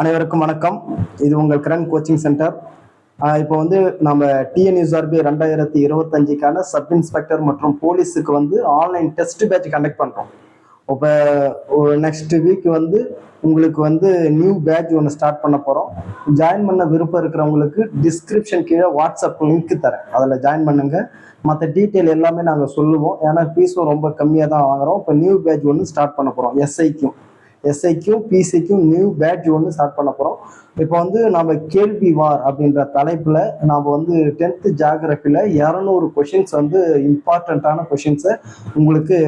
அனைவருக்கும் வணக்கம். இது உங்கள் கிரண் கோச்சிங் சென்டர் இப்போ வந்து நம்ம டிஎன்யூஆர்பி ரெண்டாயிரத்தி இருபத்தஞ்சுக்கான சப் இன்ஸ்பெக்டர் மற்றும் போலீஸுக்கு வந்து ஆன்லைன் டெஸ்ட் பேட்ச் கண்டக்ட் பண்ணுறோம் இப்போ நெக்ஸ்ட் வீக் வந்து உங்களுக்கு வந்து நியூ பேட்ச் ஒன்று ஸ்டார்ட் பண்ண போகிறோம் ஜாயின் பண்ண விருப்பம் இருக்கிறவங்களுக்கு டிஸ்கிரிப்ஷன் கீழே வாட்ஸ்அப் லிங்க் தரேன். அதில் ஜாயின் பண்ணுங்க. மற்ற டீட்டெயில் எல்லாமே நாங்கள் சொல்லுவோம். ஏன்னா ஃபீஸும் ரொம்ப கம்மியாக தான் வாங்குறோம். இப்போ நியூ பேட்ச் ஒன்று ஸ்டார்ட் பண்ண போகிறோம் எஸ்ஐக்கும் எஸ்ஐக்கும் பிசிக்கும் நியூ பேட்ச் ஒன்று ஸ்டார்ட் பண்ண போகிறோம் இப்போ வந்து நம்ம கேள்வி வார் அப்படின்ற தலைப்பில் நாம் வந்து டென்த்து ஜாகிரபியில் இரநூறு கொஷின்ஸ் வந்து இம்பார்ட்டண்ட்டான கொஷின்ஸை உங்களுக்கு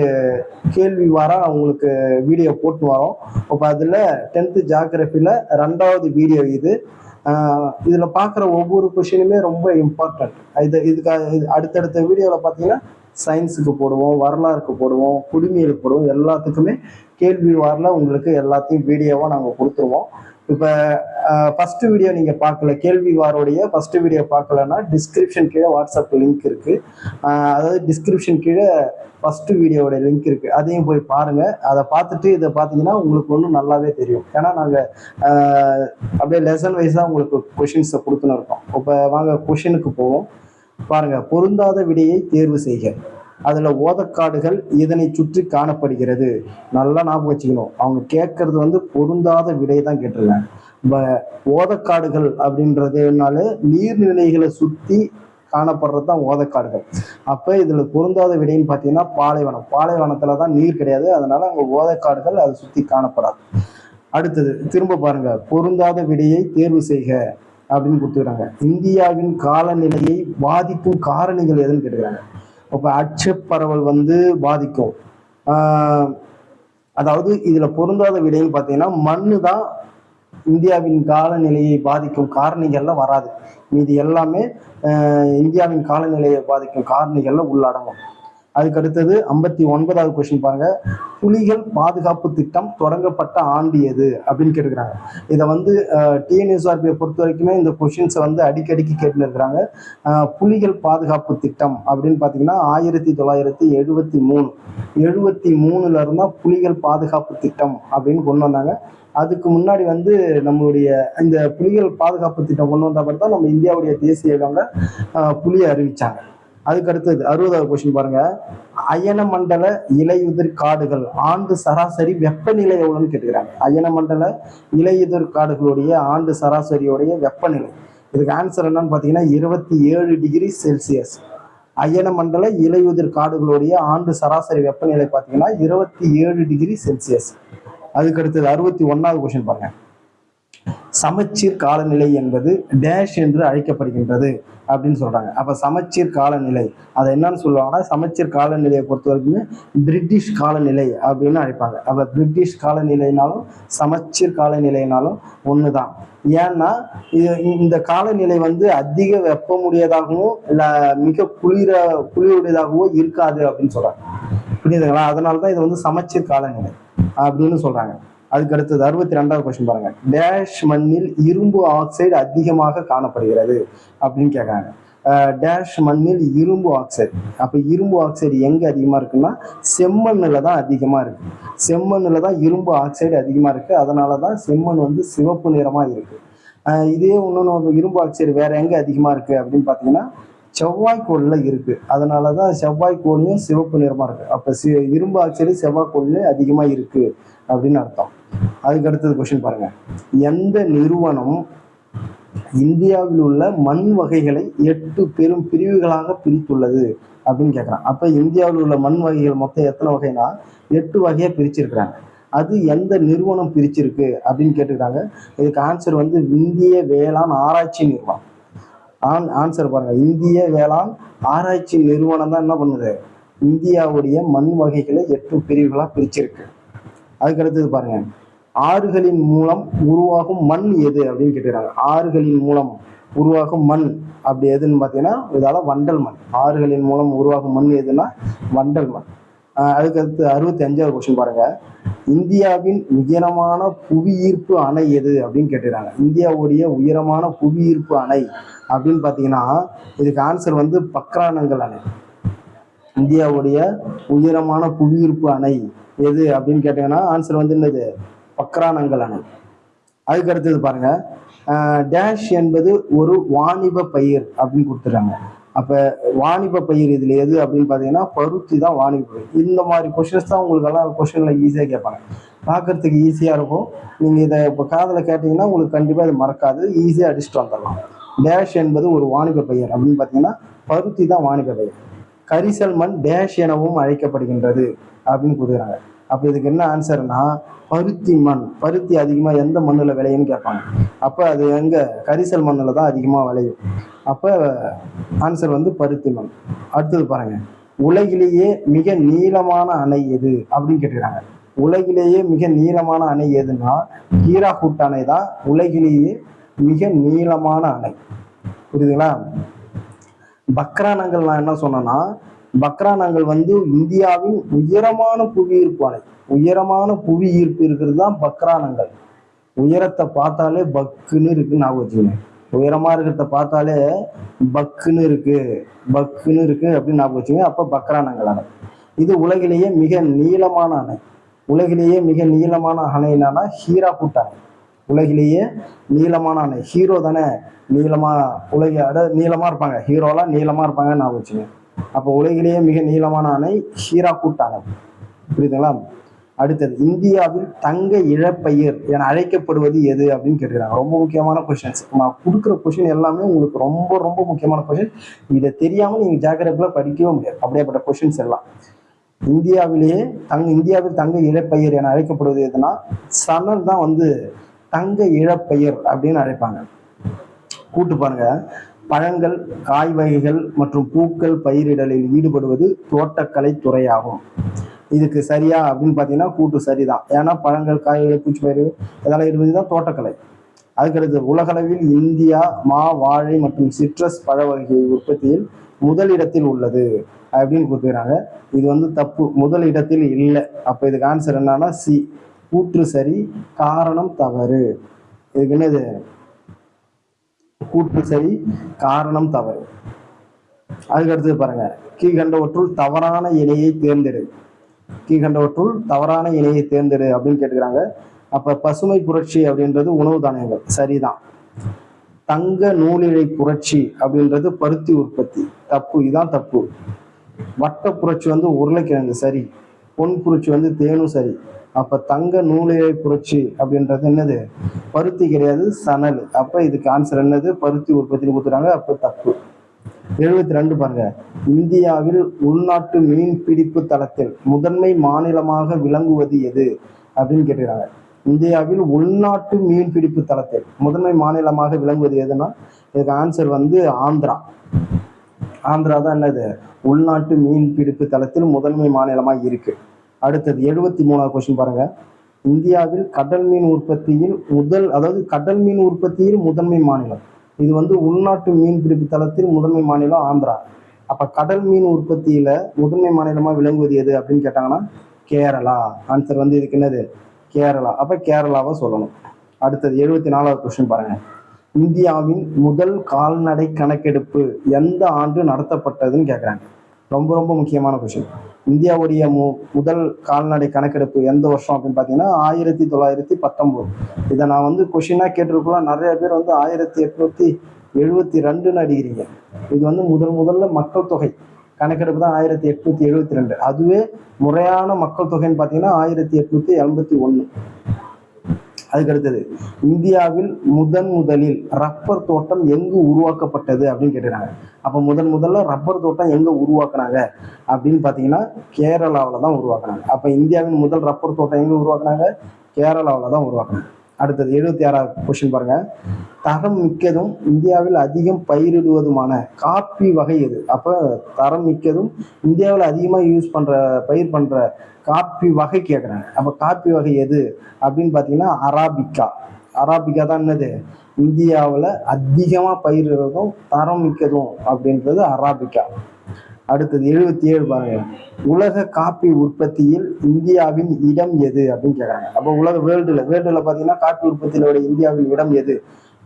கேள்வி வாராக உங்களுக்கு வீடியோ போட்டு வரோம். இப்போ அதில் டென்த்து ஜாகிரபியில் ரெண்டாவது வீடியோ இது. இதில் பார்க்குற ஒவ்வொரு கொஷினுமே ரொம்ப இம்பார்ட்டண்ட் இது இதுக்காக அடுத்தடுத்த வீடியோவில் பார்த்தீங்கன்னா சயின்ஸுக்கு போடுவோம் வரலாறுக்கு போடுவோம் குடிமையிலுக்கு போடுவோம் எல்லாத்துக்குமே கேள்வி வாரில் உங்களுக்கு எல்லாத்தையும் வீடியோவாக நாங்கள் கொடுத்துருவோம். இப்போ ஃபஸ்ட்டு வீடியோ நீங்கள் பார்க்கல கேள்வி வாரோடைய ஃபஸ்ட்டு வீடியோ பார்க்கலன்னா டிஸ்கிரிப்ஷன் கீழே வாட்ஸ்அப் லிங்க் இருக்குது அதாவது டிஸ்கிரிப்ஷன் கீழே ஃபஸ்ட்டு வீடியோவோட லிங்க் இருக்குது அதையும் போய் பாருங்கள் அதை பார்த்துட்டு இதை பார்த்தீங்கன்னா உங்களுக்கு ஒன்றும் நல்லாவே தெரியும். ஏன்னா நாங்கள் அப்படியே லெசன் வைஸாக உங்களுக்கு கொஷின்ஸை கொடுத்துன்னு இருக்கோம். இப்போ வாங்க கொஷினுக்கு போவோம். பாருங்கள் பொருந்தாத விடையை தேர்வு செய்க. அதுல ஓதக்காடுகள் இதனை சுற்றி காணப்படுகிறது. நல்லா ஞாபகம் வச்சுக்கணும். அவங்க கேட்கறது வந்து பொருந்தாத விடை தான் கேட்டிருக்காங்க. ஓதக்காடுகள் அப்படின்றதுனால நீர்நிலைகளை சுத்தி காணப்படுறது தான் ஓதக்காடுகள். அப்ப இதுல பொருந்தாத விடைன்னு பார்த்தீங்கன்னா பாலைவனம். பாலைவனத்துல தான் நீர் கிடையாது. அதனால அங்க ஓதக்காடுகள் அதை சுத்தி காணப்படாது. அடுத்தது திரும்ப பாருங்க. பொருந்தாத விடையை தேர்வு செய்க அப்படின்னு கொடுத்துக்கிறாங்க இந்தியாவின் காலநிலையை பாதிக்கும் காரணிகள் எதுன்னு கேட்டுக்கிறாங்க. இப்போ அச்சப்பரவல் வந்து பாதிக்கும். அதாவது இதில் பொருந்தாத விடைன்னு பார்த்தீங்கன்னா மண்ணு தான் இந்தியாவின் காலநிலையை பாதிக்கும் காரணிகள்ல வராது. மீதி எல்லாமே இந்தியாவின் காலநிலையை பாதிக்கும் காரணிகள்ல உள்ளடங்கும். அதுக்கு அடுத்தது ஐம்பத்தி ஒன்பதாவது கொஸ்டின் பாருங்க. புலிகள் பாதுகாப்பு திட்டம் தொடங்கப்பட்ட ஆண்டு எது? அப்படின்னு கேட்டுக்கிறாங்க இதை வந்து டிஎன்எஸ்ஆர்பியை பொறுத்த வரைக்குமே இந்த கொஷின்ஸை வந்து அடிக்கடிக்கு கேட்டுன்னு இருக்கிறாங்க. அஹ், புலிகள் பாதுகாப்பு திட்டம் அப்படின்னு பார்த்தீங்கன்னா ஆயிரத்தி தொள்ளாயிரத்தி எழுபத்தி மூணு. எழுபத்தி மூணுல இருந்தால் புலிகள் பாதுகாப்பு திட்டம் அப்படின்னு கொண்டு வந்தாங்க. அதுக்கு முன்னாடி வந்து நம்மளுடைய இந்த புலிகள் பாதுகாப்பு திட்டம் கொண்டு வந்த பிறகு தான் நம்ம இந்தியாவுடைய தேசிய விலங்க புலியை அறிவிச்சாங்க. அதுக்கு அடுத்தது அறுபதாவது கொஸ்டின் பாருங்க. அயன மண்டல இலையுதிர் காடுகள் ஆண்டு சராசரி வெப்பநிலை எவ்வளோன்னு கேட்டுக்கிறாங்க. அயன மண்டல இலையுதிர் காடுகளுடைய ஆண்டு சராசரியுடைய வெப்பநிலை. இதுக்கு ஆன்சர் என்னன்னு பார்த்தீங்கன்னா இருபத்தி ஏழு டிகிரி செல்சியஸ் அயன மண்டல இலையுதிர் காடுகளுடைய ஆண்டு சராசரி வெப்பநிலை பார்த்தீங்கன்னா இருபத்தி ஏழு டிகிரி செல்சியஸ் அதுக்கு அடுத்தது அறுபத்தி ஒன்னாவது கொஸ்டின் பாருங்க. சமச்சீர் காலநிலை என்பது டேஷ் என்று அழைக்கப்படுகின்றது. அப்படின்னு சொல்கிறாங்க அப்போ சமச்சீர் காலநிலை அதை என்னன்னு சொல்லுவாங்கன்னா சமச்சீர் காலநிலையை பொறுத்த வரைக்குமே பிரிட்டிஷ் காலநிலை அப்படின்னு அழைப்பாங்க. அப்போ பிரிட்டிஷ் காலநிலைனாலும் சமச்சீர் காலநிலைனாலும் ஒன்று தான் ஏன்னா இது- இந்த காலநிலை வந்து அதிக வெப்பமுடையதாகவும் இல்லை மிக குளிர குளிருடையதாகவோ இருக்காது அப்படின்னு சொல்கிறாங்க புரியுதுங்களா? அதனால தான் இது வந்து சமச்சீர் காலநிலை அப்படின்னு சொல்கிறாங்க அதுக்கு அடுத்தது அறுபத்தி ரெண்டாவது கொஸ்டின் பாருங்க. டேஷ் மண்ணில் இரும்பு ஆக்சைடு அதிகமாக காணப்படுகிறது அப்படின்னு கேட்குறாங்க டேஷ் மண்ணில் இரும்பு ஆக்சைடு அப்போ இரும்பு ஆக்சைடு எங்கே அதிகமாக இருக்குன்னா செம்மண்ணில் தான் அதிகமாக இருக்கு. செம்மண்ணில் தான் இரும்பு ஆக்சைடு அதிகமாக இருக்கு. அதனால தான் செம்மண் வந்து சிவப்பு நிறமாக இருக்கு. இதே இன்னொன்று இரும்பு ஆக்சைடு வேற எங்கே அதிகமாக இருக்கு அப்படின்னு பார்த்தீங்கன்னா செவ்வாய்க்கோளில் இருக்கு. அதனால தான் செவ்வாய்க்கோளையும் சிவப்பு நிறமாக இருக்கு. அப்போ சி இரும்பு ஆக்சைடு செவ்வாய்க்கோள்லேயும் அதிகமாக இருக்குது அப்படின்னு அர்த்தம். அதுக்கு அடுத்தது கொஸ்டின் பாருங்க. எந்த நிறுவனம் இந்தியாவில் உள்ள மண் வகைகளை எட்டு பெரும் பிரிவுகளாக பிரித்துள்ளது அப்படின்னு கேட்குறான் அப்போ இந்தியாவில் உள்ள மண் வகைகள் மொத்தம் எத்தனை வகைனா எட்டு வகையாக பிரிச்சிருக்கிறாங்க. அது எந்த நிறுவனம் பிரிச்சிருக்கு அப்படின்னு கேட்டுக்கிறாங்க. இதுக்கு ஆன்சர் வந்து இந்திய வேளாண் ஆராய்ச்சி நிறுவனம். ஆன் ஆன்சர் பாருங்க. இந்திய வேளாண் ஆராய்ச்சி நிறுவனம் தான் என்ன பண்ணுது? இந்தியாவுடைய மண் வகைகளை எட்டு பிரிவுகளாக பிரிச்சிருக்கு. அதுக்கு அடுத்தது பாருங்க. ஆறுகளின் மூலம் உருவாகும் மண் எது அப்படின்னு கேட்டுக்கிறாங்க. ஆறுகளின் மூலம் உருவாகும் மண் அப்படி எதுன்னு பார்த்தீங்கன்னா இதால வண்டல் மண். ஆறுகளின் மூலம் உருவாகும் மண் எதுன்னா வண்டல் மண். அதுக்கடுத்து அறுபத்தி அஞ்சாவது கொஸ்டின் பாருங்க. இந்தியாவின் உயரமான புவியீர்ப்பு அணை எது அப்படின்னு கேட்டுக்கிறாங்க. இந்தியாவுடைய உயரமான புவியீர்ப்பு அணை அப்படின்னு பார்த்தீங்கன்னா இதுக்கு ஆன்சர் வந்து பக்ரானங்கள் அணை. இந்தியாவுடைய உயரமான புவியீர்ப்பு அணை எது அப்படின்னு கேட்டீங்கன்னா ஆன்சர் வந்து என்னது? பக்ரானங்கள் அணை அதுக்கு அடுத்தது பாருங்க. டேஷ் என்பது ஒரு வாணிப பயிர் அப்படின்னு கொடுத்துறாங்க அப்ப வாணிப பயிர் இதுல எது அப்படின்னு பாத்தீங்கன்னா பருத்தி தான் வாணிப பயிர். இந்த மாதிரி கொஷின்ஸ் தான் உங்களுக்கு எல்லாம் கொஷின்ல ஈஸியா கேட்பாங்க. பார்க்கறதுக்கு ஈஸியா இருக்கும். நீங்க இதை இப்போ காதில் கேட்டீங்கன்னா உங்களுக்கு கண்டிப்பா இது மறக்காது. ஈஸியா அடிச்சுட்டு வந்துடலாம். டேஷ் என்பது ஒரு வாணிப பயிர் அப்படின்னு பாத்தீங்கன்னா பருத்தி தான் வாணிப பயிர். கரிசல் மண் டேஷ் எனவும் அழைக்கப்படுகின்றது அப்படின்னு கொடுக்குறாங்க அப்போ இதுக்கு என்ன ஆன்சர்னா பருத்தி மண். பருத்தி அதிகமாக எந்த மண்ணில் விளையும்னு கேட்பாங்க. அப்போ அது எங்கே? கரிசல் மண்ணில் தான் அதிகமாக விளையும். அப்போ ஆன்சர் வந்து பருத்தி மண். அடுத்தது பாருங்கள் உலகிலேயே மிக நீளமான அணை எது? அப்படின்னு கேட்டுக்கிறாங்க உலகிலேயே மிக நீளமான அணை எதுன்னா ஹீராகுட் அணை தான் உலகிலேயே மிக நீளமான அணை. புரியுதுங்களா? பக்ரானங்கள் நான் என்ன சொன்னேன்னா பக்ரானங்கள் வந்து இந்தியாவின் உயரமான புவியீர்ப்பு அணை உயரமான புவி ஈர்ப்பு இருக்கிறது தான் பக்ரானங்கள். உயரத்தை பார்த்தாலே பக்குன்னு இருக்குன்னு ஞாபகம் வச்சுக்கோங்க. உயரமா இருக்கிறத பார்த்தாலே பக்குன்னு இருக்கு பக்குன்னு இருக்கு அப்படின்னு ஞாபகம் வச்சுக்கோங்க. அப்ப பக்ரானங்கள் அணை இது உலகிலேயே மிக நீளமான அணை உலகிலேயே மிக நீளமான அணை என்னன்னா ஹீராகுட் அணை உலகிலேயே நீளமான அணை ஹீரோ தானே? நீளமா உலக அட நீளமா இருப்பாங்க. ஹீரோலாம் நீளமா இருப்பாங்க நான் வச்சுங்க அப்போ உலகிலேயே மிக நீளமான அணை ஹீராகுட் அணை. புரியுதுங்களா? அடுத்தது இந்தியாவில் தங்க இழப்பயிர் என அழைக்கப்படுவது எது அப்படின்னு கேட்டுக்கிறாங்க ரொம்ப முக்கியமான கொஷின்ஸ் நான் கொடுக்குற கொஷின் எல்லாமே உங்களுக்கு ரொம்ப ரொம்ப முக்கியமான கொஷின் இதை தெரியாமல் நீங்கள் ஜாக்கிரதையில் படிக்கவே முடியாது. அப்படியேப்பட்ட கொஷின்ஸ் எல்லாம். இந்தியாவிலேயே தங்க இந்தியாவில் தங்க இழப்பயிர் என அழைக்கப்படுவது எதுனா சணல் தான் வந்து தங்க இழப்பெயர் அப்படின்னு அழைப்பாங்க. கூட்டு பாருங்க. பழங்கள் காய் வகைகள் மற்றும் பூக்கள் பயிரிடலில் ஈடுபடுவது தோட்டக்கலை துறையாகும். இதுக்கு சரியா அப்படின்னு பார்த்தீங்கன்னா கூட்டு சரிதான். ஏன்னா பழங்கள் காய்கறி பூச்சி பயிர் இதெல்லாம் ஈடுபடுவது தான் தோட்டக்கலை. அதுக்கடுத்து உலகளவில் இந்தியா மா வாழை மற்றும் சிட்ரஸ் பழ வகை உற்பத்தியில் முதலிடத்தில் உள்ளது அப்படின்னு கொடுத்துக்கிறாங்க இது வந்து தப்பு. முதல் இடத்தில் இல்லை. அப்போ இதுக்கு ஆன்சர் என்னன்னா சி. கூற்று சரி காரணம் தவறு. இதுக்கு என்னது? கூற்று சரி காரணம் தவறு. அதுக்கு அடுத்தது பாருங்க. கீழ்கண்டவற்றுள் தவறான இணையை தேர்ந்தெடு. கீழ்கண்டவற்றுள் தவறான இணையை தேர்ந்தெடு அப்படின்னு கேட்டுக்கிறாங்க. அப்ப பசுமை புரட்சி அப்படின்றது உணவு தானியங்கள். சரிதான். தங்க நூலிழை புரட்சி அப்படின்றது பருத்தி உற்பத்தி. தப்பு. இதான் தப்பு. வட்ட புரட்சி வந்து உருளைக்கிழங்கு. சரி. பொன் புரட்சி வந்து தேனும் சரி. அப்ப தங்க நூலையை புரட்சி அப்படின்றது என்னது? பருத்தி கிடையாது சணல். அப்ப இதுக்கு ஆன்சர் என்னது? பருத்தி உற்பத்தின்னு கொடுத்துறாங்க அப்ப தப்பு. எழுபத்தி ரெண்டு பாருங்க. இந்தியாவில் உள்நாட்டு மீன் பிடிப்பு தளத்தில் முதன்மை மாநிலமாக விளங்குவது எது? அப்படின்னு கேட்டுக்கிறாங்க இந்தியாவில் உள்நாட்டு மீன் பிடிப்பு தளத்தில் முதன்மை மாநிலமாக விளங்குவது எதுனா இதுக்கு ஆன்சர் வந்து ஆந்திரா. ஆந்திரா தான் என்னது? உள்நாட்டு மீன் பிடிப்பு தளத்தில் முதன்மை மாநிலமாக இருக்கு. அடுத்தது எழுபத்தி மூணாவது கொஸ்டின் பாருங்க. இந்தியாவில் கடல் மீன் உற்பத்தியில் முதல் அதாவது கடல் மீன் உற்பத்தியில் முதன்மை மாநிலம். இது வந்து உள்நாட்டு மீன் பிடிப்பு தளத்தில் முதன்மை மாநிலம் ஆந்திரா. அப்ப கடல் மீன் உற்பத்தியில முதன்மை மாநிலமா விளங்குவது எது அப்படின்னு கேட்டாங்கன்னா கேரளா. ஆன்சர் வந்து இதுக்கு என்னது? கேரளா. அப்ப கேரளாவை சொல்லணும். அடுத்தது எழுபத்தி நாலாவது கொஸ்டின் பாருங்க. இந்தியாவின் முதல் கால்நடை கணக்கெடுப்பு எந்த ஆண்டு நடத்தப்பட்டதுன்னு கேட்குறாங்க ரொம்ப ரொம்ப முக்கியமான கொஸ்டின் இந்தியாவுடைய மு முதல் கால்நடை கணக்கெடுப்பு எந்த வருஷம் அப்படின்னு பார்த்தீங்கன்னா ஆயிரத்தி தொள்ளாயிரத்தி பத்தொம்போது இதை நான் வந்து கொஷினாக கேட்டிருக்கலாம் நிறைய பேர் வந்து ஆயிரத்தி எட்நூத்தி எழுபத்தி ரெண்டுன்னு அடிக்கிறீங்க. இது வந்து முதல் முதல்ல மக்கள் தொகை. கணக்கெடுப்பு தான் ஆயிரத்தி எட்நூத்தி எழுபத்தி ரெண்டு. அதுவே முறையான மக்கள் தொகைன்னு பார்த்தீங்கன்னா ஆயிரத்தி எட்நூத்தி எண்பத்தி ஒன்று அதுக்கு அடுத்தது இந்தியாவில் முதன் முதலில் ரப்பர் தோட்டம் எங்கு உருவாக்கப்பட்டது அப்படின்னு கேட்டுறாங்க அப்போ முதன் முதல்ல ரப்பர் தோட்டம் எங்க உருவாக்குனாங்க? அப்படின்னு பார்த்தீங்கன்னா கேரளாவில் தான் உருவாக்குனாங்க. அப்போ இந்தியாவின் முதல் ரப்பர் தோட்டம் எங்க உருவாக்குனாங்க? கேரளாவில் தான் உருவாக்குனாங்க. அடுத்தது எழுபத்தி ஆறாவது கொஸ்டின் பாருங்க. தரம் மிக்கதும் இந்தியாவில் அதிகம் பயிரிடுவதுமான காப்பி வகை எது? அப்போ தரம் மிக்கதும் இந்தியாவில் அதிகமாக யூஸ் பண்ற பயிர் பண்ற காப்பி வகை கேட்குறாங்க அப்போ காப்பி வகை எது? அப்படின்னு பார்த்தீங்கன்னா அராபிக்கா. அராபிக்கா தான் என்னது? இந்தியாவில் அதிகமாக பயிரிடுறதும் தரம் மிக்கதும் அப்படின்றது அராபிக்கா. அடுத்தது எழுபத்தி ஏழு பாருங்க. உலக காப்பி உற்பத்தியில் இந்தியாவின் இடம் எது? அப்படின்னு கேட்குறாங்க அப்போ உலக வேர்ல்டுல வேர்ல்டுல பார்த்தீங்கன்னா காப்பி உற்பத்தியிலோட இந்தியாவின் இடம் எது?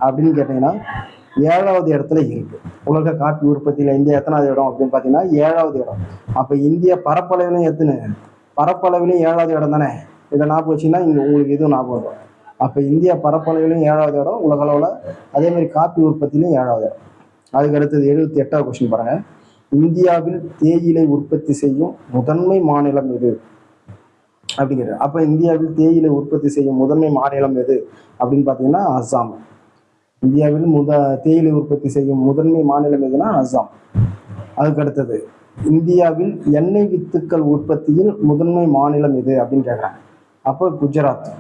அப்படின்னு கேட்டீங்கன்னா ஏழாவது இடத்துல இருக்கு. உலக காப்பி உற்பத்தியில இந்தியா எத்தனாவது இடம் அப்படின்னு பார்த்தீங்கன்னா ஏழாவது இடம். அப்போ இந்தியா பரப்பளவிலும் எத்தனை? பரப்பளவிலும் ஏழாவது இடம் தானே? இதை ஞாபகம் வச்சீங்கன்னா இங்கே உங்களுக்கு இதுவும் ஞாபகம் வரும் அப்போ இந்தியா பரப்பளவிலும் ஏழாவது இடம் உலக அளவில் அதே மாதிரி காப்பி உற்பத்தியிலும் ஏழாவது இடம். அதுக்கு அடுத்தது எழுபத்தி எட்டாவது கொஸ்டின் பாருங்கள் இந்தியாவில் தேயிலை உற்பத்தி செய்யும் முதன்மை மாநிலம் எது? அப்படிங்கிறது. அப்போ இந்தியாவில் தேயிலை உற்பத்தி செய்யும் முதன்மை மாநிலம் எது? அப்படின்னு பார்த்தீங்கன்னா அஸ்ஸாம் இந்தியாவில் முத தேயிலை உற்பத்தி செய்யும் முதன்மை மாநிலம் எதுனா அஸ்ஸாம் அதுக்கு அடுத்தது இந்தியாவில் எண்ணெய் வித்துக்கள் உற்பத்தியில் முதன்மை மாநிலம் எது? அப்படின்னு கேட்குறாங்க அப்போ குஜராத்.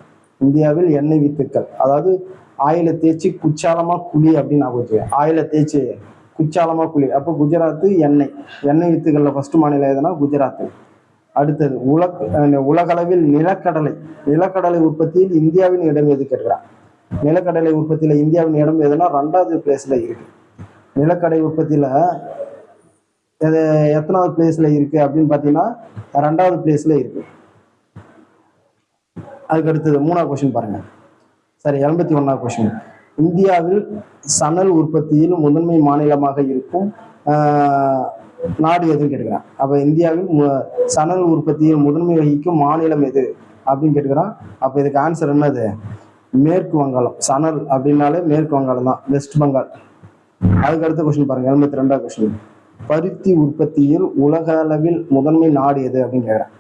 இந்தியாவில் எண்ணெய் வித்துக்கள். அதாவது ஆயில தேய்ச்சி குச்சாலமா குழி அப்படின்னு நான் வச்சுக்கேன் ஆயில தேய்ச்சி குச்சாலமா குழி அப்போ குஜராத் எண்ணெய். எண்ணெய் வித்துக்களில் ஃபர்ஸ்ட் மாநிலம் எதுனா குஜராத் அடுத்தது உலக உலகளவில் நிலக்கடலை. நிலக்கடலை உற்பத்தியில் இந்தியாவின் இடம் எது கேட்கிறான் நிலக்கடலை உற்பத்தியில் இந்தியாவின் இடம் எதுனா ரெண்டாவது பிளேஸ்ல இருக்கு. நிலக்கடலை உற்பத்தியில எது எத்தனாவது பிளேஸ்ல இருக்கு அப்படின்னு பார்த்தீங்கன்னா ரெண்டாவது பிளேஸ்ல இருக்கு. அதுக்கு அடுத்தது மூணாவது கொஸ்டின் பாருங்க. சரி எண்பத்தி ஒன்றாவது கொஸ்டின் இந்தியாவில் சணல் உற்பத்தியில் முதன்மை மாநிலமாக இருக்கும் நாடு எதுன்னு கேட்குறான் அப்போ இந்தியாவில் மு- சணல் உற்பத்தியில் முதன்மை வகிக்கும் மாநிலம் எது அப்படின்னு கேட்டுக்கிறான். அப்போ இதுக்கு ஆன்சர் என்னது? மேற்கு வங்காளம். சணல் அப்படின்னாலே மேற்கு வங்காளம் தான் வெஸ்ட் பெங்கால். அதுக்கு அடுத்த கொஸ்டின் பாருங்க எழுபத்தி ரெண்டாவது கொஸ்டின் பருத்தி உற்பத்தியில் உலக அளவில் முதன்மை நாடு எது அப்படின்னு கேட்குறேன்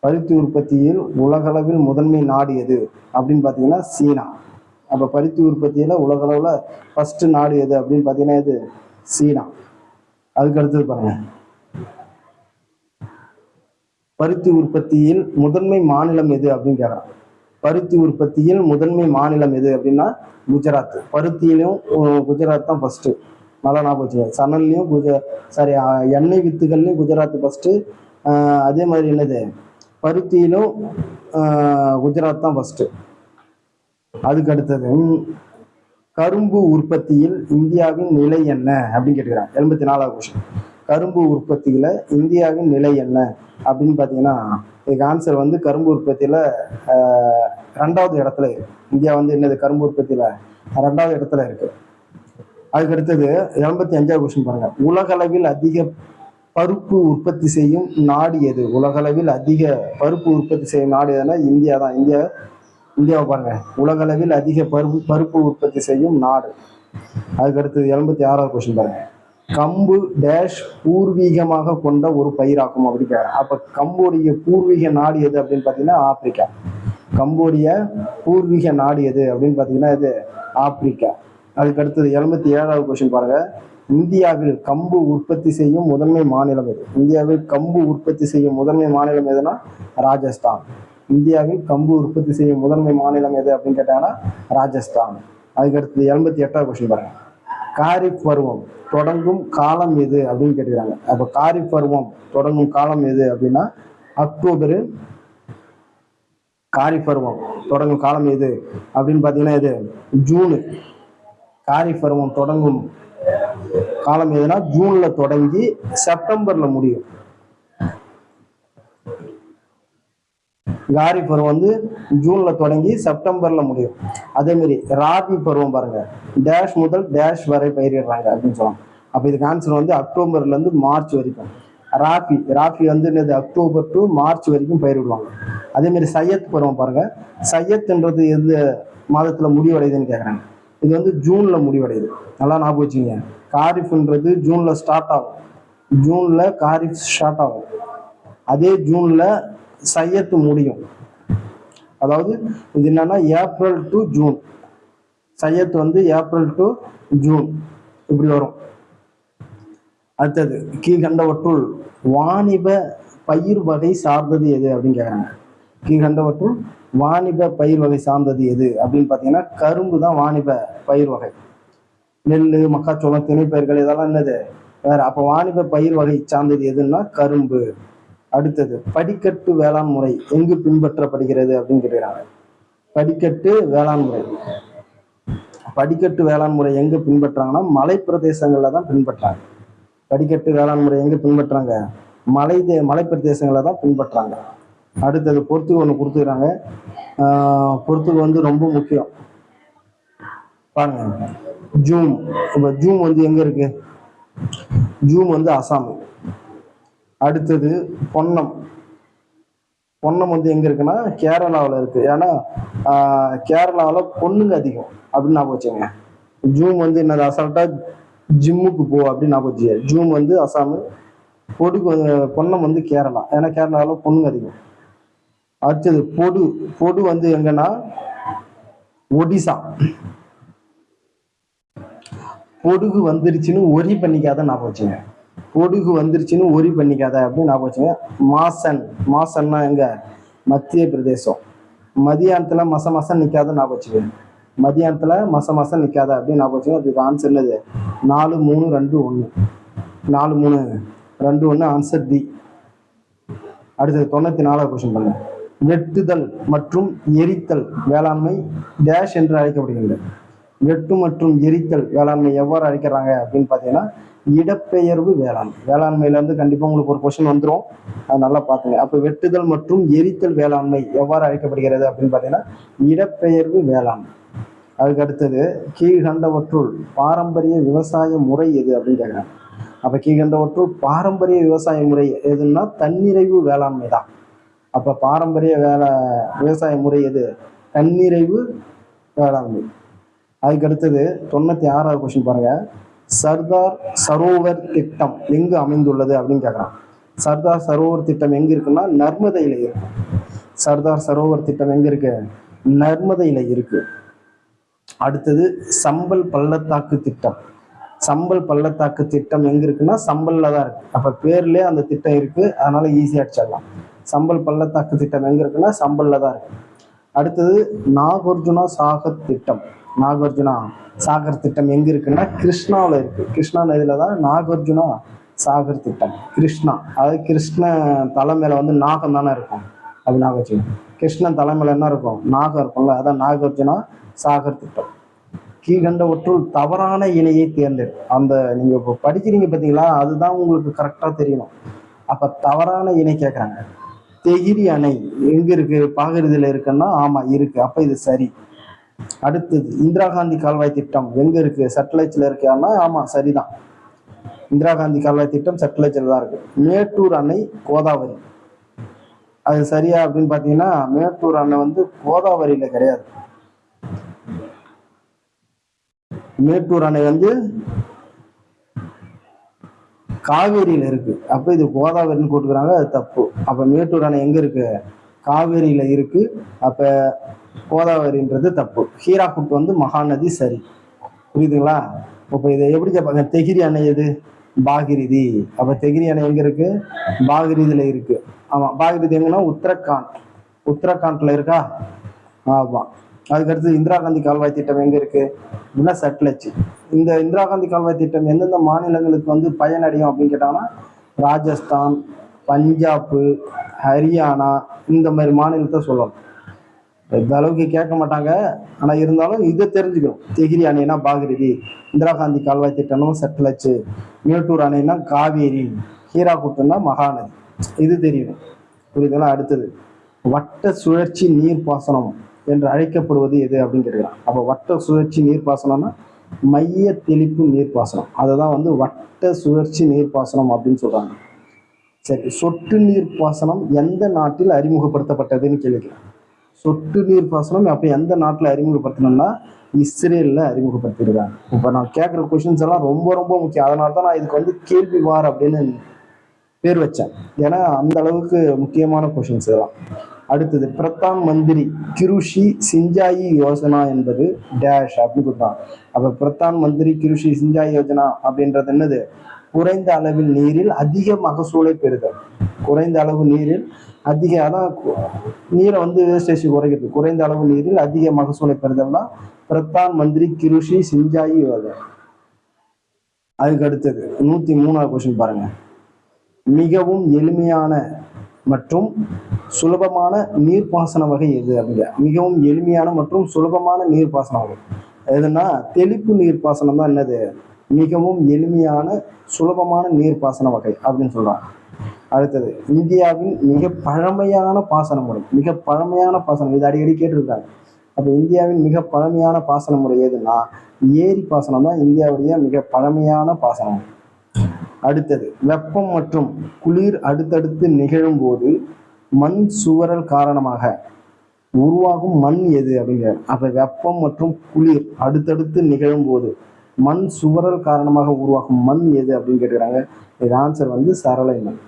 பருத்தி உற்பத்தியில் உலகளவில் முதன்மை நாடு எது அப்படின்னு பார்த்தீங்கன்னா சீனா. அப்போ பருத்தி உற்பத்தியில் உலகளவில் ஃபஸ்ட்டு நாடு எது அப்படின்னு பார்த்தீங்கன்னா இது சீனா. அதுக்கு அடுத்தது பாருங்க. பருத்தி உற்பத்தியில் முதன்மை மாநிலம் எது அப்படின்னு கேட்குறான். பருத்தி உற்பத்தியில் முதன்மை மாநிலம் எது அப்படின்னா குஜராத். பருத்தியிலும் குஜராத் தான் ஃபர்ஸ்ட் நல்லா ஞாபகம் வச்சுக்கோங்க. சணல்லையும் குஜ சாரி எண்ணெய் வித்துகள்லையும் குஜராத் ஃபஸ்ட்டு அதே மாதிரி என்னது? பருத்தியிலும் குஜராத் தான் ஃபர்ஸ்ட் அதுக்கு அடுத்தது கரும்பு உற்பத்தியில் இந்தியாவின் நிலை என்ன? அப்படின்னு கேட்டுக்கிறாங்க. எண்பத்தி நாலாவது கொஸ்டின் கரும்பு உற்பத்தியில இந்தியாவின் நிலை என்ன? அப்படின்னு பார்த்தீங்கன்னா இதுக்கு ஆன்சர் வந்து கரும்பு உற்பத்தியில ரெண்டாவது இடத்துல இருக்கு. இந்தியா வந்து என்னது? கரும்பு உற்பத்தியில ரெண்டாவது இடத்துல இருக்கு. அதுக்கு அடுத்தது எண்பத்தி அஞ்சாவது கொஸ்டின் பாருங்க. உலகளவில் அதிக பருப்பு உற்பத்தி செய்யும் நாடு எது? உலகளவில் அதிக பருப்பு உற்பத்தி செய்யும் நாடு எதுனா இந்தியா தான். இந்தியா இந்தியாவை பாருங்க. உலகளவில் அதிக பருப்பு பருப்பு உற்பத்தி செய்யும் நாடு. அதுக்கு அடுத்தது எண்பத்தி ஆறாவது கொஸ்டின் பாருங்க. கம்பு டேஷ் பூர்வீகமாக கொண்ட ஒரு பயிராகும் அப்படி அப்ப அப்போ கம்போடைய பூர்வீக நாடு எது அப்படின்னு பார்த்தீங்கன்னா ஆப்பிரிக்கா. கம்போடிய பூர்வீக நாடு எது அப்படின்னு பார்த்தீங்கன்னா இது ஆப்பிரிக்கா. அதுக்கு அடுத்தது எண்பத்தி ஏழாவது கொஸ்டின் பாருங்க. இந்தியாவில் கம்பு உற்பத்தி செய்யும் முதன்மை மாநிலம் எது? இந்தியாவில் கம்பு உற்பத்தி செய்யும் முதன்மை மாநிலம் எதுனா ராஜஸ்தான். இந்தியாவில் கம்பு உற்பத்தி செய்யும் முதன்மை மாநிலம் எது அப்படின்னு கேட்டாங்கன்னா ராஜஸ்தான். அதுக்கு அடுத்தது எண்பத்தி எட்டாவது கொஸ்டின் பாருங்க. காரிஃப் பருவம் தொடங்கும் காலம் எது அப்படின்னு கேட்டுக்கிறாங்க. அப்போ காரிஃப் பருவம் தொடங்கும் காலம் எது அப்படின்னா அக்டோபர் காரிஃப் பருவம் தொடங்கும் காலம் எது அப்படின்னு பார்த்தீங்கன்னா இது ஜூனு. காரிஃப் பருவம் தொடங்கும் காலம் எதுனா ஜூன்ல தொடங்கி செப்டம்பர்ல முடியும். காரி பருவம் வந்து ஜூன்ல தொடங்கி செப்டம்பர்ல முடியும். அதேமாரி ராபி பருவம் பாருங்க. டேஷ் முதல் டேஷ் வரை பயிரிடுறாங்க அப்படின்னு சொல்லலாம் அப்ப இதுக்கு ஆன்சர் வந்து அக்டோபர்ல இருந்து மார்ச் வரைக்கும். ராபி ராபி வந்து என்னது? அக்டோபர் டு மார்ச் வரைக்கும் பயிரிடுவாங்க. அதேமாரி சையத் பருவம் பாருங்க. சையத்ன்றது எந்த மாதத்துல முடிவடையுதுன்னு கேக்குறாங்க. இது வந்து ஜூன்ல முடிவடையுது. நல்லா ஞாபகம் வச்சுங்க காரிஃப்ன்றது ஜூன்ல ஸ்டார்ட் ஆகும். ஜூன்ல காரிஃப் ஸ்டார்ட் ஆகும். அதே ஜூன்ல சையத்து முடியும். அதாவது இது என்னன்னா ஏப்ரல் டு ஜூன். சையத் வந்து ஏப்ரல் டு ஜூன். இப்படி வரும். அடுத்தது கீழ்கண்டவற்றுள். வாணிப பயிர் வகை சார்ந்தது எது அப்படின்னு கேட்குறாங்க கீழ்கண்டவற்றுள் வாணிப பயிர் வகை சார்ந்தது எது அப்படின்னு பார்த்தீங்கன்னா கரும்பு தான் வாணிப பயிர் வகை. நெல் மக்காச்சோளம் திணைப்பயிர்கள் இதெல்லாம் என்னது? வேற அப்போ வாணிப பயிர் வகை சார்ந்தது எதுன்னா கரும்பு. அடுத்தது படிக்கட்டு வேளாண் முறை எங்கு பின்பற்றப்படுகிறது அப்படின்னு கேட்டுக்கிறாங்க. படிக்கட்டு வேளாண் முறை. படிக்கட்டு வேளாண் முறை எங்க பின்பற்றாங்கன்னா மலை பிரதேசங்கள்ல தான் பின்பற்றாங்க. படிக்கட்டு வேளாண் முறை எங்க பின்பற்றாங்க? மலை தே- மலை பிரதேசங்களை தான் பின்பற்றாங்க. அடுத்தது பொறுத்துக்கு ஒன்று கொடுத்துக்கிறாங்க. ஆஹ் பொறுத்துக்கு வந்து ரொம்ப முக்கியம். பாருங்க. ஜூம். இப்போ ஜூம் வந்து எங்க இருக்கு? ஜூம் வந்து அசாம். அடுத்தது பொன்னம். பொன்னம் வந்து எங்க இருக்குன்னா கேரளாவில் இருக்கு. ஏன்னா கேரளாவில் பொண்ணுங்க அதிகம் அப்படின்னு நான் வச்சுங்க ஜூம் வந்து என்னது அசால்ட்டா ஜிம்முக்கு போ அப்படின்னு நான் வச்சுக்க ஜூம் வந்து அசாமு பொடுகு பொன்னம் வந்து கேரளா. ஏன்னா கேரளாவில் பொண்ணுங்க அதிகம். அடுத்தது பொடு. பொடு வந்து எங்கன்னா ஒடிசா. பொடுகு வந்துருச்சுன்னு ஒரி பண்ணிக்காத நான் வச்சுங்க பொடுகு வந்துருச்சுன்னு ஒரி பண்ணிக்காத அப்படின்னு நான் வச்சுங்க மாசன் மாசன்னா எங்க? மத்திய பிரதேசம். மதியானத்துல மச மசம் நிக்காத நான் வச்சுங்க மதியானத்துல மச மசம் நிக்காத அப்படின்னு நான் அதுக்கு ஆன்சர் என்னது? நாலு மூணு ரெண்டு ஒன்று நாலு மூணு ரெண்டு ஒன்று ஆன்சர் டி அடுத்தது தொண்ணூத்தி நாலாவது கொஸ்டின் பண்ணுங்க வெட்டுதல் மற்றும் எரித்தல் வேளாண்மை டேஷ் என்று அழைக்கப்படுகிறது வெட்டு மற்றும் எரித்தல் வேளாண்மை எவ்வாறு அழைக்கிறாங்க அப்படின்னு பார்த்தீங்கன்னா இடப்பெயர்வு வேளாண்மை வேளாண்மையிலேருந்து கண்டிப்பாக உங்களுக்கு ஒரு கொஷின் வந்துடும் அது நல்லா பார்த்துங்க. அப்போ வெட்டுதல் மற்றும் எரித்தல் வேளாண்மை எவ்வாறு அழைக்கப்படுகிறது அப்படின்னு பார்த்தீங்கன்னா இடப்பெயர்வு வேளாண்மை அதுக்கு அடுத்தது கீழ்கண்டவற்றுள் பாரம்பரிய விவசாய முறை எது அப்படின்னு கேட்குறாங்க. அப்போ கீழ்கண்டவற்றுள் பாரம்பரிய விவசாய முறை எதுன்னா தன்னிறைவு வேளாண்மை தான். அப்போ பாரம்பரிய வேலை விவசாய முறை எது? தன்னிறைவு வேளாண்மை. அதுக்கு அடுத்தது தொண்ணூற்றி ஆறாவது கொஸ்டின் பாருங்கள் சர்தார் சரோவர் திட்டம் எங்கு அமைந்துள்ளது அப்படின்னு கேட்குறான் சர்தார் சரோவர் திட்டம் எங்கே இருக்குன்னா நர்மதையில் இருக்கு. சர்தார் சரோவர் திட்டம் எங்கே இருக்கு? நர்மதையில் இருக்கு. அடுத்தது சம்பல் பள்ளத்தாக்கு திட்டம். சம்பல் பள்ளத்தாக்கு திட்டம் எங்க இருக்குன்னா சம்பல்ல தான் இருக்கு. அப்ப பேர்லயே அந்த திட்டம் இருக்கு. அதனால ஈஸியா அடிச்சிடலாம். சம்பல் பள்ளத்தாக்கு திட்டம் எங்க இருக்குன்னா சம்பல்ல தான் இருக்கு. அடுத்தது நாகார்ஜுனா சாகர் திட்டம். நாகார்ஜுனா சாகர் திட்டம் எங்க இருக்குன்னா கிருஷ்ணாவில் இருக்கு. கிருஷ்ணா நதியில் தான் நாகார்ஜுனா சாகர் திட்டம். கிருஷ்ணா. அதாவது கிருஷ்ண தலை வந்து நாகம் தானே இருக்கும். அது நாகார்ஜுனா. கிருஷ்ணன் தலை என்ன இருக்கும்? நாகம் இருக்கும்ல அதான் நாகார்ஜுனா சாகர் திட்டம். கீழ்கண்ட ஒற்றுள் தவறான இணையை தேர்ந்தெடு. அந்த நீங்க இப்போ படிக்கிறீங்க பார்த்தீங்களா அதுதான் உங்களுக்கு கரெக்டாக தெரியணும். அப்போ தவறான இணை கேட்குறாங்க தெகிரி அணை எங்க இருக்கு? பாகருதில இருக்குன்னா ஆமா இருக்கு. அப்போ இது சரி. அடுத்தது இந்திரா காந்தி கால்வாய் திட்டம். எங்க இருக்கு? சட்டலைச்சில் இருக்கான்னா ஆமா சரிதான். இந்திரா காந்தி கால்வாய் திட்டம் சட்டலைச்சில் தான் இருக்கு. மேட்டூர் அணை கோதாவரி. அது சரியா அப்படின்னு பார்த்தீங்கன்னா மேட்டூர் அணை வந்து கோதாவரியில கிடையாது. மேட்டூர் அணை வந்து காவேரியில இருக்கு. அப்ப இது கோதாவரின்னு கூட்டுக்கிறாங்க அது தப்பு. அப்ப மேட்டூர் அணை எங்க இருக்கு? காவேரியில இருக்கு. அப்ப கோதாவரின்றது தப்பு. ஹீராக்குட் வந்து மகாநதி சரி. புரியுதுங்களா? அப்ப இதை எப்படி கேட்பாங்க தெகிரி அணை எது? பாகிரிதி. அப்ப தெகிரி அணை எங்க இருக்கு? பாகிரிதில இருக்கு. ஆமா பாகிரிதி எங்கன்னா உத்தரகாண்ட். உத்தரகாண்ட்ல இருக்கா? ஆமா. அதுக்கடுத்து இந்திரா காந்தி கால்வாய் திட்டம் எங்க இருக்கு? அப்படின்னா சட்லஜ். இந்த இந்திரா காந்தி கால்வாய் திட்டம் எந்தெந்த மாநிலங்களுக்கு வந்து பயனடையும் அப்படின்னு கேட்டாங்கன்னா ராஜஸ்தான் பஞ்சாப் ஹரியானா இந்த மாதிரி மாநிலத்தை சொல்லலாம். இந்த அளவுக்கு கேட்க மாட்டாங்க. ஆனால் இருந்தாலும் இதை தெரிஞ்சுக்கணும். தெகிரி அணைனா பாகிரிதி இந்திரா காந்தி கால்வாய் திட்டம்னா செட்டலச்சு மேட்டூர் அணைனா காவேரி ஹீராகுட்டுன்னா மகாநதி. இது தெரியணும் புரியுதுங்களா? அடுத்தது வட்ட சுழற்சி நீர்ப்பாசனம் என்று அழைக்கப்படுவது எது அப்படின்னு கேட்கலாம் அப்போ வட்ட சுழற்சி நீர்ப்பாசனம்னா மைய தெளிப்பு நீர்ப்பாசனம். அதை தான் வந்து வட்ட சுழற்சி நீர்ப்பாசனம் அப்படின்னு சொல்கிறாங்க சரி சொட்டு நீர் பாசனம் எந்த நாட்டில் அறிமுகப்படுத்தப்பட்டதுன்னு கேள்விக்கிறேன் சொட்டு நீர் பாசனம் அப்போ எந்த நாட்டில் அறிமுகப்படுத்தணும்னா இஸ்ரேலில் அறிமுகப்படுத்திருக்காங்க. இப்போ நான் கேட்குற கொஷின்ஸ் எல்லாம் ரொம்ப ரொம்ப முக்கியம். அதனால தான் நான் இதுக்கு வந்து கேள்வி வார் அப்படின்னு பேர் வச்சேன். ஏன்னா அந்த அளவுக்கு முக்கியமான கொஷின்ஸ் இதெல்லாம். அடுத்தது பிரதான் மந்திரி கிருஷி சிஞ்சாயி யோஜனா என்பது டேஷ் அப்படின்னு கொடுத்தாங்க அப்போ பிரதான் மந்திரி கிருஷி சிஞ்சாயி யோஜனா அப்படின்றது என்னது? குறைந்த அளவில் நீரில் அதிக மகசூலை பெறுதல். குறைந்த அளவு நீரில் அதிக அதான் நீரை வந்து வேஸ்டேஜ் குறைக்கிறது. குறைந்த அளவு நீரில் அதிக மகசூலை பெறுதல்னா பிரதான் மந்திரி கிருஷி சிஞ்சாயி யோஜனா அதுக்கு அடுத்தது நூத்தி மூணாவது கொஸ்டின் பாருங்க. மிகவும் எளிமையான மற்றும் சுலபமான நீர்ப்பாசன வகை எது அப்படிங்க? மிகவும் எளிமையான மற்றும் சுலபமான நீர்ப்பாசன வகை. எதுனா தெளிப்பு நீர்ப்பாசனம் தான் என்னது? மிகவும் எளிமையான சுலபமான நீர்ப்பாசன வகை அப்படின்னு சொல்கிறாங்க அடுத்தது இந்தியாவின் மிக பழமையான பாசன முறை மிக பழமையான பாசனம். இது அடிக்கடி கேட்டிருக்காங்க அப்போ இந்தியாவின் மிக பழமையான பாசன முறை எதுன்னா ஏரி பாசனம் தான் இந்தியாவுடைய மிக பழமையான பாசனம். அடுத்தது வெப்பம் மற்றும் குளிர் அடுத்தடுத்து நிகழும் போது மண் சுவரல் காரணமாக உருவாகும் மண் எது அப்படிங்கிற அப்போ வெப்பம் மற்றும் குளிர் அடுத்தடுத்து நிகழும் போது மண் சுவரல் காரணமாக உருவாகும் மண் எது அப்படின்னு கேட்டுக்கிறாங்க? இது ஆன்சர் வந்து சரளை மண்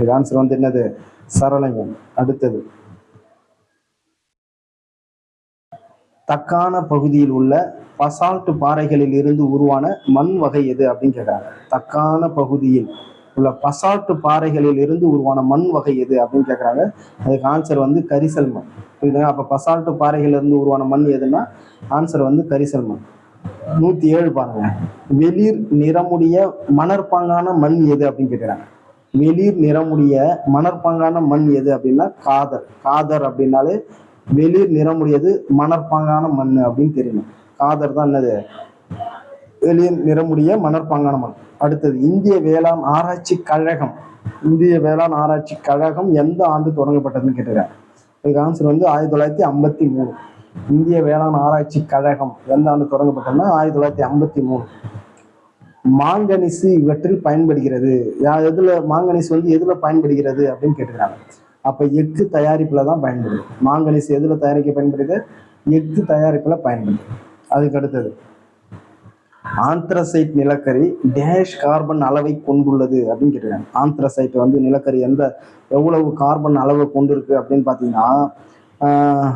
இது ஆன்சர் வந்து என்னது? சரளை மண் அடுத்தது. தக்கான பகுதியில் உள்ள பசால்ட் பாறைகளில் இருந்து உருவான மண் வகை எது அப்படின்னு கேட்குறாங்க தக்கான பகுதியில் உள்ள பசால்ட் பாறைகளில் இருந்து உருவான மண் வகை எது அப்படின்னு கேட்குறாங்க அதுக்கு ஆன்சர் வந்து கரிசல் மண். புரியுதுங்க? அப்போ பசால்ட் பாறைகளில் இருந்து உருவான மண் எதுன்னா ஆன்சர் வந்து கரிசல் மண். நூத்தி ஏழு பாருங்க. வெளிர் நிறமுடைய மணற்பாங்கான மண் எது அப்படின்னு கேட்கிறாங்க. வெளிர் நிறமுடைய மணற்பாங்கான மண் எது அப்படின்னா காதர். காதர் அப்படின்னாலே வெளிர் நிறமுடையது மணற்பாங்கான மண் அப்படின்னு தெரியணும். காதர் தான் என்னது? வெளிர் நிறமுடைய மணற்பாங்கான மண். அடுத்தது இந்திய வேளாண் ஆராய்ச்சி கழகம். இந்திய வேளாண் ஆராய்ச்சி கழகம் எந்த ஆண்டு தொடங்கப்பட்டதுன்னு கேட்டுருக்காங்க. இதுக்கு ஆன்சர் வந்து ஆயிரத்தி தொள்ளாயிரத்தி ஐம்பத்தி மூணு. இந்திய வேளாண் ஆராய்ச்சி கழகம் எந்த ஆண்டு தொடங்கப்பட்டதுன்னா ஆயிரத்தி தொள்ளாயிரத்தி ஐம்பத்தி மூணு. மாங்கனிசு இவற்றில் பயன்படுகிறது. எதுல மாங்கனிசு வந்து எதுல பயன்படுகிறது அப்படின்னு கேட்டுக்கிறாங்க. அப்ப எஃகு தயாரிப்புல தான் பயன்படுது. மாங்கனிசு எதுல தயாரிக்க பயன்படுது? எஃகு தயாரிப்புல பயன்படுது. அதுக்கு அடுத்தது ஆந்த்ரசைட் நிலக்கரி டேஷ் கார்பன் அளவை கொண்டுள்ளது அப்படின்னு கேட்டுருக்காங்க ஆந்த்ரசைட் வந்து நிலக்கரி எந்த எவ்வளவு கார்பன் அளவை கொண்டிருக்கு அப்படின்னு பார்த்தீங்கன்னா ஆஹ்,